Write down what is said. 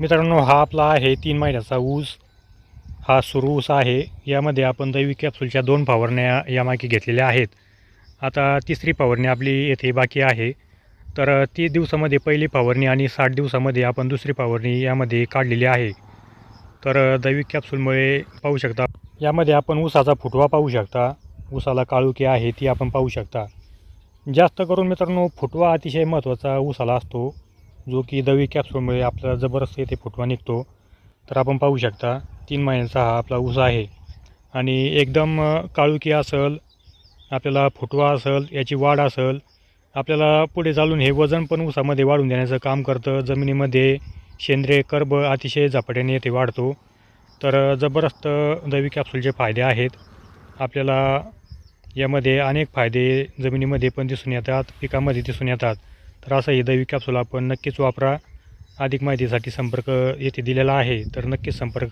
मित्रांनो हा आपला आहे तीन महिन्याचा ऊस. हा सुरू ऊस आहे. यामध्ये आपण दैविक कॅप्सूलच्या दोन फवारण्या यामागे घेतलेल्या आहेत. आता तिसरी फवारणी आपली येथे बाकी आहे. तर तीस दिवसामध्ये पहिली फवारणी आणि साठ दिवसामध्ये आपण दुसरी फवारणी यामध्ये काढलेली आहे. तर दैविक कॅप्सूलमुळे पाहू शकता. यामध्ये आपण ऊसाचा फुटवा पाहू शकता. ऊसाला काळुकी आहे ती आपण पाहू शकता. जास्त करून मित्रांनो फुटवा अतिशय महत्त्वाचा ऊसाला असतो. जो की दवी कॅप्सूलमुळे आपल्याला जबरदस्त येथे फुटवा निघतो. तर आपण पाहू शकता तीन महिन्यांचा हा आपला ऊस आहे. आणि एकदम काळुकी असेल आपल्याला फुटवा असेल याची वाढ असेल आपल्याला पुढे चालून हे वजन पण ऊसामध्ये वाढून देण्याचं काम करतं. जमिनीमध्ये सेंद्रिय कर्ब अतिशय झपाट्याने येथे वाढतो. तर जबरदस्त दैवी कॅप्सूलचे फायदे आहेत. आपल्याला यामध्ये अनेक फायदे जमिनीमध्ये पण दिसून येतात पिकामध्ये दिसून येतात. तर असं हे दैवी कॅप्सूल आपण नक्कीच वापरा. अधिक माहितीसाठी संपर्क येथे दिलेला आहे. तर नक्कीच संपर्क